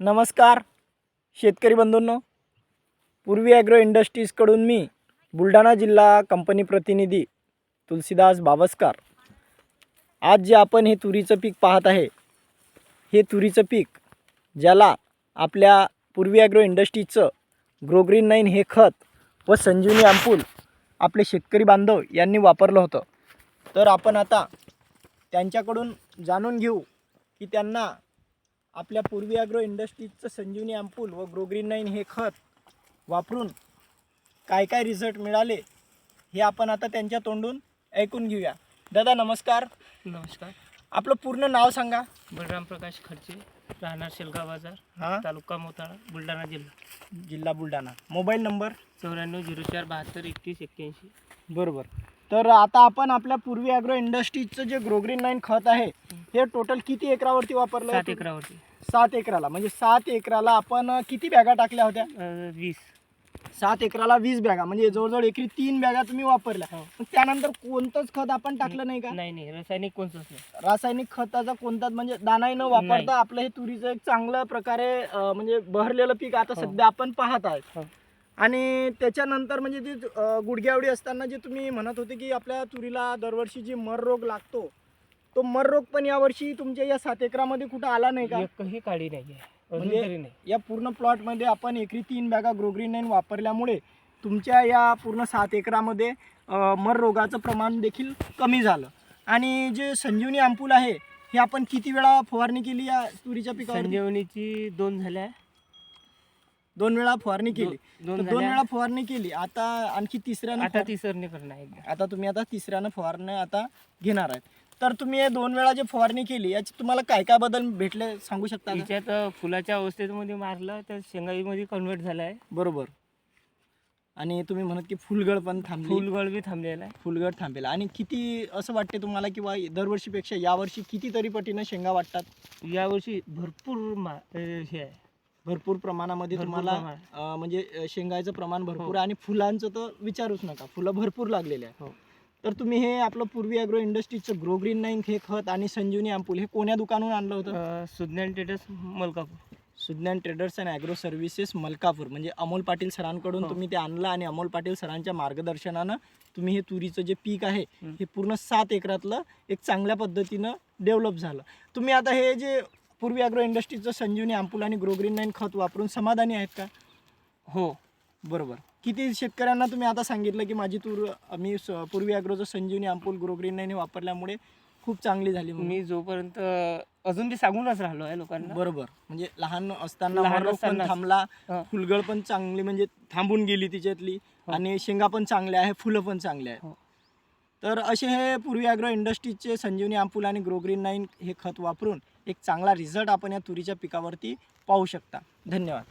नमस्कार शेतकरी बंधूंनो. पूर्वी ॲग्रो इंडस्ट्रीजकडून मी बुलढाणा जिल्हा कंपनी प्रतिनिधी तुलसीदास बावस्कार. आज जे आपण हे तुरीचं पीक पाहत आहे हे तुरीचं पीक ज्याला आपल्या पूर्वी ॲग्रो इंडस्ट्रीजचं ग्रोग्रीन नाईन हे खत व संजीवनी अँपूल आपले शेतकरी बांधव यांनी वापरलं होतं. तर आपण आता त्यांच्याकडून जाणून घेऊ की त्यांना आपल्या पूर्वी ॲग्रो इंडस्ट्रीजचं संजीवनी अँपूल व ग्रोग्रीन नाईन हे खत वापरून काय काय रिझल्ट मिळाले हे आपण आता त्यांच्या तोंडून ऐकून घेऊया. दादा नमस्कार. नमस्कार. आपलं पूर्ण नाव सांगा. बलराम प्रकाश खडचे राहणार शेलगाव बाजार हां? तालुका मोताळा बुलढाणा जिल्हा. जिल्हा बुलढाणा. Mobile number? चौऱ्याण्णव झिरो चार बहात्तर एकतीस एक्क्याऐंशी. बरोबर. तर आता आपण आपल्या पूर्वी ॲग्रो इंडस्ट्रीजचं जे ग्रोग्रीन नाईन खत आहे हे टोटल किती एकरावरती वापरलं सात एकरावरती. सात एकराला. म्हणजे सात एकराला आपण किती बॅगा टाकल्या होत्या? अं, वीस. सात एकराला वीस बॅगा. म्हणजे जवळजवळ एकरी तीन बॅगा तुम्ही वापरल्या. हो. मग त्यानंतर कोणतंच खत आपण टाकलं नाही का? नाही नाही. रासायनिक कोणतंच नाही. रासायनिक खताचा कोणताच म्हणजे दानाही न वापरता. आपलं हे तुरीचं एक चांगल्या प्रकारे अं, म्हणजे बहरलेलं पीक आता हो. सध्या आपण पाहत आहे. हो. आणि त्याच्यानंतर म्हणजे जे अं, गुडघ्यावडी असताना जे तुम्ही म्हणत होते की आपल्या तुरीला दरवर्षी जी मर रोग लागतो तो मर रोग पण यावर्षी तुमच्या या सात एकरामध्ये कुठं आला नाही का? एकही काळी नाही आहे म्हणजे- या पूर्ण प्लॉटमध्ये आपण एकरी तीन बॅगा ग्रोग्रीन नाईन वापरल्यामुळे तुमच्या या पूर्ण सात एकरामध्ये मर रोगाचं प्रमाण देखील कमी झालं. आणि जे संजीवनी अँपूल आहे हे आपण किती वेळा फवारणी केली या तुरीच्या पिकावर संजीवनीची दोन झाल्या. दोन वेळा फवारणी केली. दोन तर दोन झाल्या. वेळा फवारणी केली. आता आणखी तिसऱ्यानं आता फवार- तिसरणी करणार एकदा आता तुम्ही आता तिसऱ्यानं फवारणी आता घेणार आहेत तर तुम्ही हे दोन वेळा जे फवारणी केली याची तुम्हाला काय काय बदल भेटले सांगू शकता का? तिच्यात अं, फुलाच्या अवस्थेमध्ये मारलं तर शेंगाईमध्ये कन्वर्ट झालं आहे बरोबर. आणि तुम्ही म्हणत की फुलगळ पण थांबली. फुलगळ बी थांबलेला आहे. फुलगड थांबेल. आणि किती असं वाटते तुम्हाला किंवा दरवर्षीपेक्षा यावर्षी कितीतरी पटीनं शेंगा वाटतात? यावर्षी भरपूर मा अं, हे आहे. भरपूर प्रमाणामध्ये भरपूर तुम्हाला. अं, म्हणजे अं, शेंगाचं प्रमाण भरपूर हो. आहे आणि फुलांचं तर विचारूच नका फुलं भरपूर लागलेले आहे हो. तर तुम्ही हे आपलं पूर्वी ॲग्रो इंडस्ट्रीजचं ग्रो ग्रीन नाईन हे खत आणि संजीवनी अँपूल हे कोण्या दुकानून आणलं होतं Sudnyan टेटस Malkapur Sudnyan traders and agro services Malkapur म्हणजे अमोल पाटील सरांकडून हो. तुम्ही ते आणलं आणि अमोल पाटील सरांच्या मार्गदर्शनानं तुम्ही हे तुरीचं जे पीक आहे हं. हे पूर्ण सात एकरातलं एक चांगल्या पद्धतीनं डेव्हलप झालं तुम्ही आता हे जे पूर्वी ॲग्रो इंडस्ट्रीचं संजीवनी अँपूल आणि ग्रोग्रीन नाईन खत वापरून समाधानी आहेत का हो बरोबर किती शेतकऱ्यांना तुम्ही आता सांगितलं की माझी तूर मी स- पूर्वी ॲग्रोचं संजीवनी अँपूल ग्रोग्रीन नाईन हे वापरल्यामुळे खूप चांगली झाली. मी जोपर्यंत अजून बी सांगूनच राहिलो आहे लोकांना बरोबर म्हणजे लहान असताना लहान पण. थांबला. फुलगळ पण चांगली म्हणजे थांबून गेली तिच्यातली हो. आणि शेंगा पण चांगल्या आहे फुलं पण चांगले आहे हो. तर असे हे पूर्वी ॲग्रो इंडस्ट्रीजचे संजीवनी अँपूल आणि ग्रोग्रीन नाईन हे खत वापरून एक चांगला रिझल्ट आपण या तुरीच्या पिकावरती पाहू शकता. धन्यवाद.